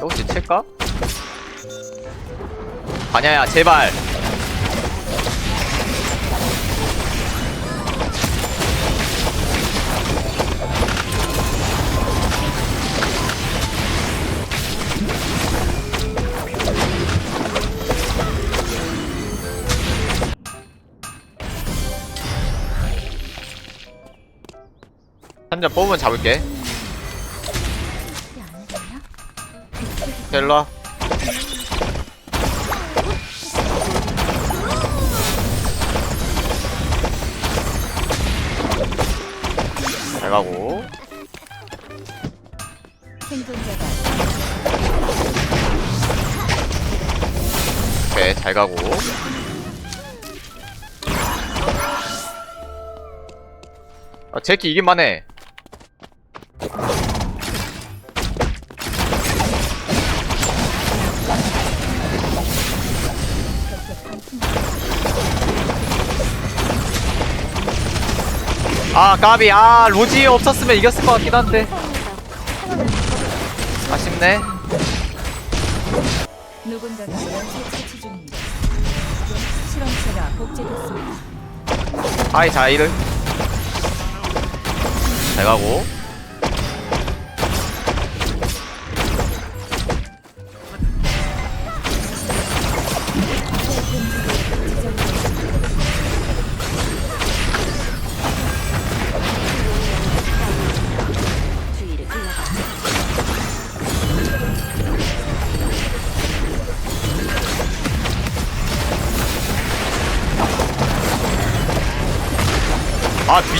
혹시 칠까? 아냐야 제발 한 점 뽑으면 잡을게 일로와 잘 가고. 오케이 잘 가고. 아 제키 이긴만 해 아 까비. 아 로지 없었으면 이겼을 것 같긴 한데. 아쉽네. 하이 자이를. 잘 가고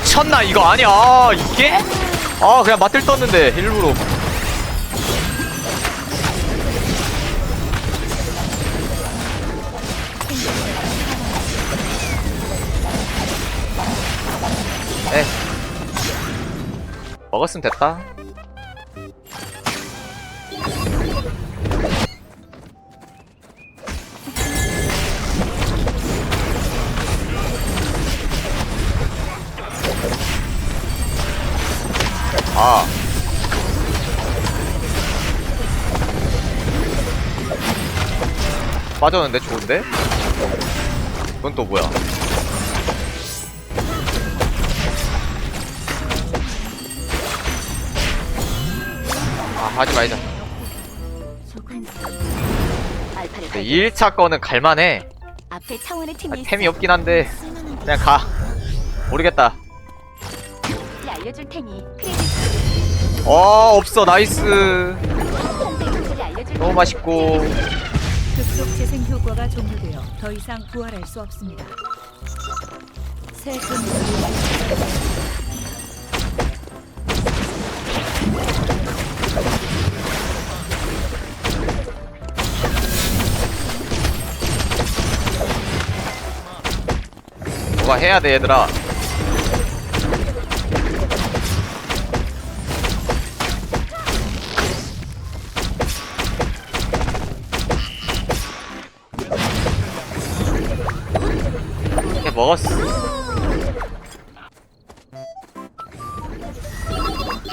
미쳤나 이거? 아니야 아, 이게? 아 그냥 맞들 떴는데 일부러. 에. 먹었으면 됐다 아 빠졌는데 좋은데? 이건 또 뭐야? 아 하지 말자. 근데 2일차 거는 갈만해. 앞에 차원의 아, 팀이 템이 없긴 한데 그냥 가. 모르겠다. 게 알려줄 테니 크레딧 어 없어 나이스. 너무 맛있고. 급속 재생 효과가 종료되어 더 이상 부활할 수 없습니다. 새 근무 뭐가 해야 돼 얘들아.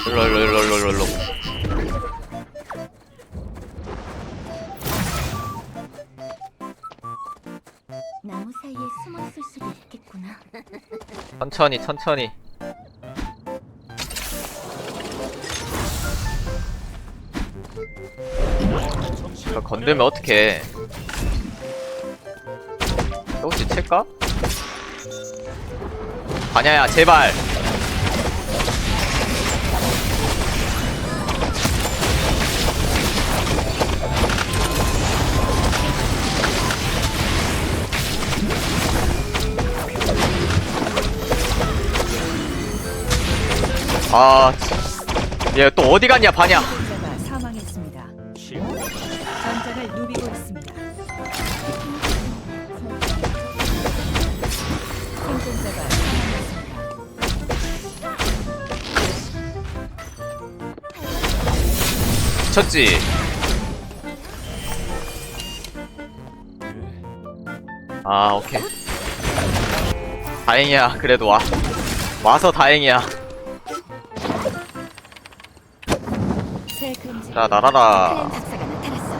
일로 일로 일로 일로 일로. 나무 사이에 숨어 있을 수도 있겠구나. 천천히 천천히. 이거 건들면 어떡해. 혹시 칠까? 아냐야 제발. 아, 얘 또 어디 갔냐, 바냐? 생존자가 사망했습니다. 전장을 누비고 있습니다. 생존자가 사망했습니다. 미쳤지? 아, 오케이. 다행이야, 그래도 와. 와서 다행이야. 자 날아라 박사가 나타났어.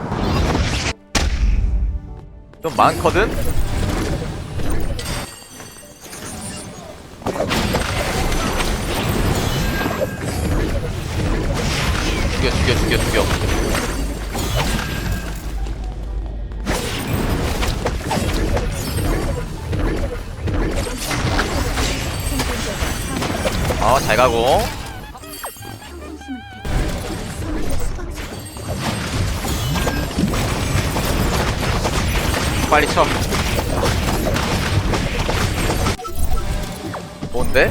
좀 많거든? 죽여 죽여 죽여 죽여 어잘 가고 빨리 쳐 뭔데?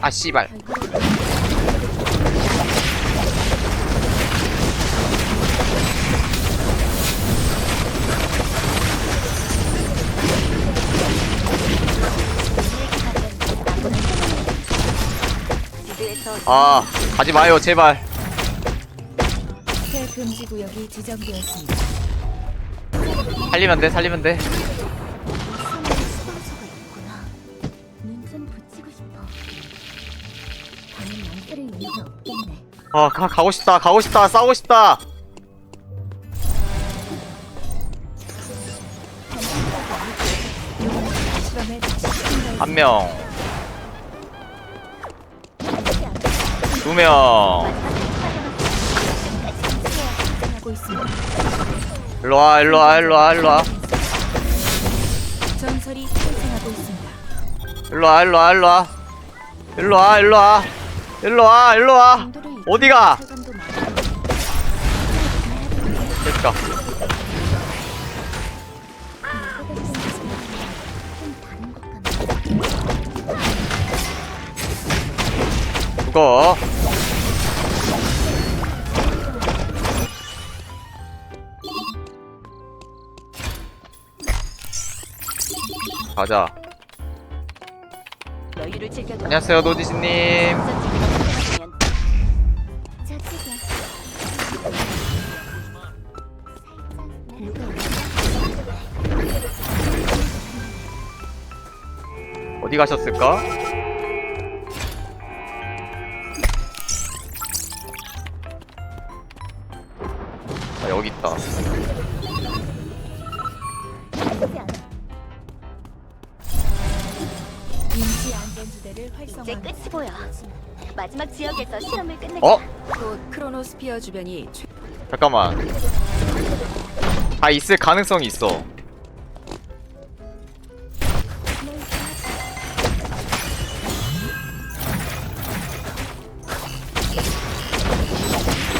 아 씨발 아 가지 마요 제발 새 금지 구역이 지정되었습니다. 살리면 돼 살리면 돼 섬에 수방소가 있구나. 눈 좀 붙이고 싶어. 다른 남들을 이유가 없겠네. 아 가, 가고 싶다 가고 싶다 싸우고 싶다 지침을 한명 두명. 일로와 일로와 일로와 일로와 전설이 탄생하고 있습니다. 일로와 일로와 일로와 일로와 일로와 일로와 일로와 어디가 됐다. 죽어 가자. 안녕하세요 노지신님. 어디 가셨을까? 보여. 마지막 지역에서 실험을 끝내. 어? 곧 크로노스피어 주변이 최- 잠깐만 다 있을 가능성이 있어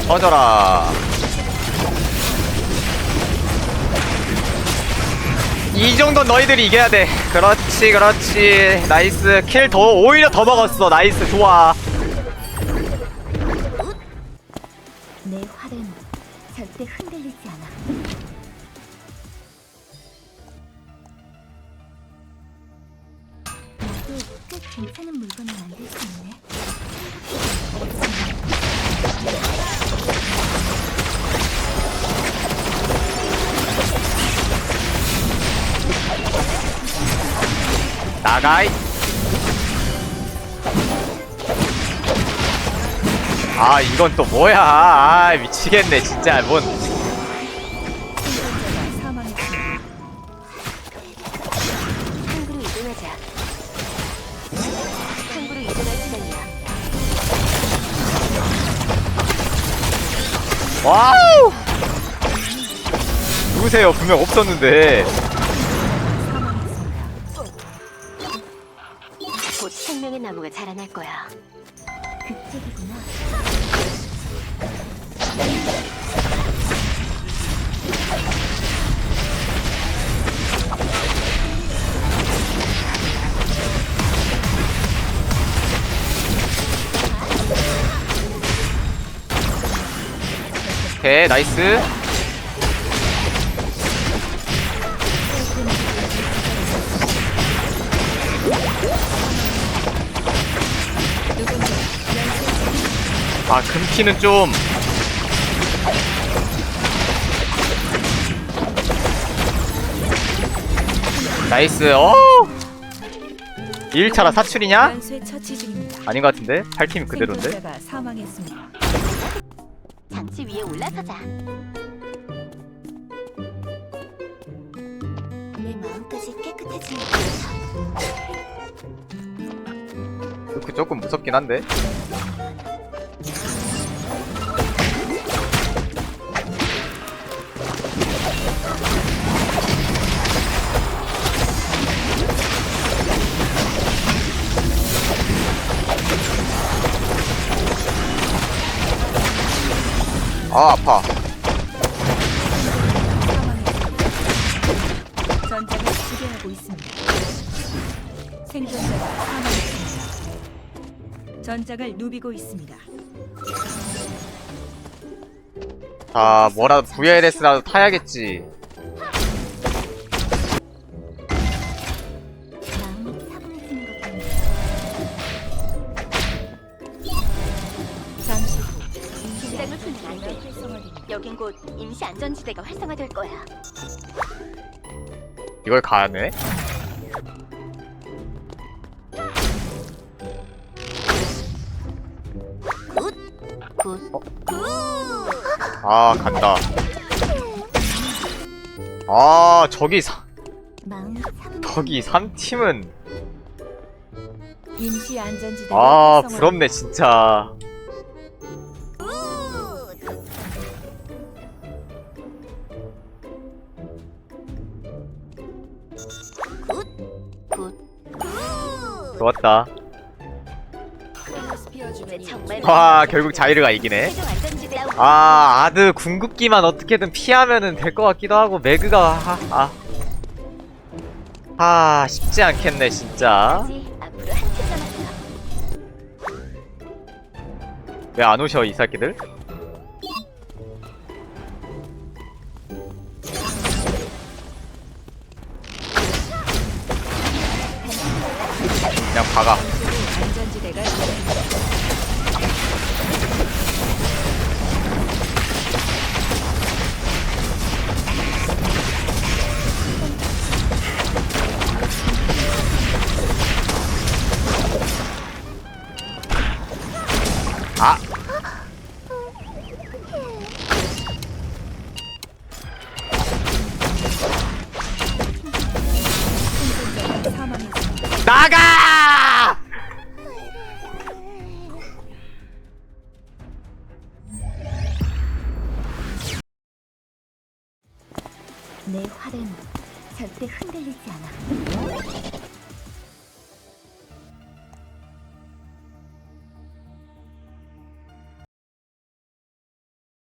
터져라 이 정도 너희들이 이겨야 돼. 그렇지 그렇지. 나이스. 킬 더 오히려 더 먹었어. 나이스. 좋아. 내 활은 절대 흔들 나가이. 아 이건 또 뭐야. 아 미치겠네 진짜. 뭔. 와우! 누구세요? 분명 없었는데 오케이 나이스 아 금키는 좀 나이스 어 1차라 사출이냐? 아닌 것 같은데? 8팀이 그대로인데? 생존자가 사망했습니다. 장치 위에 올라서자. 내 마음까지 깨끗해지는 그 조금 무섭긴 한데? 아 아파 전장을 지배하고 있습니다. 생존자가 사망했습니다. 전장을 누비고 있습니다. 자 뭐라도 VLS라도 타야겠지 마음이 차분해지는 것 같네. 잠시 후 긴장을 풀면 안 돼. 활성화됩니다. 여긴 곧 임시 안전지대가 활성화될 거야. 이걸 가네? 굿. 아 간다 아 저기 사. 저기 3팀은 임시 안전지대가 아 활성화됩니다. 부럽네 진짜 좋았다 와 결국 자이르가 이기네 아 아드 궁극기만 어떻게든 피하면은 될 것 같기도 하고 매그가 아, 아. 아 쉽지 않겠네 진짜. 왜 안 오셔 이 새끼들 다가 아. 나가!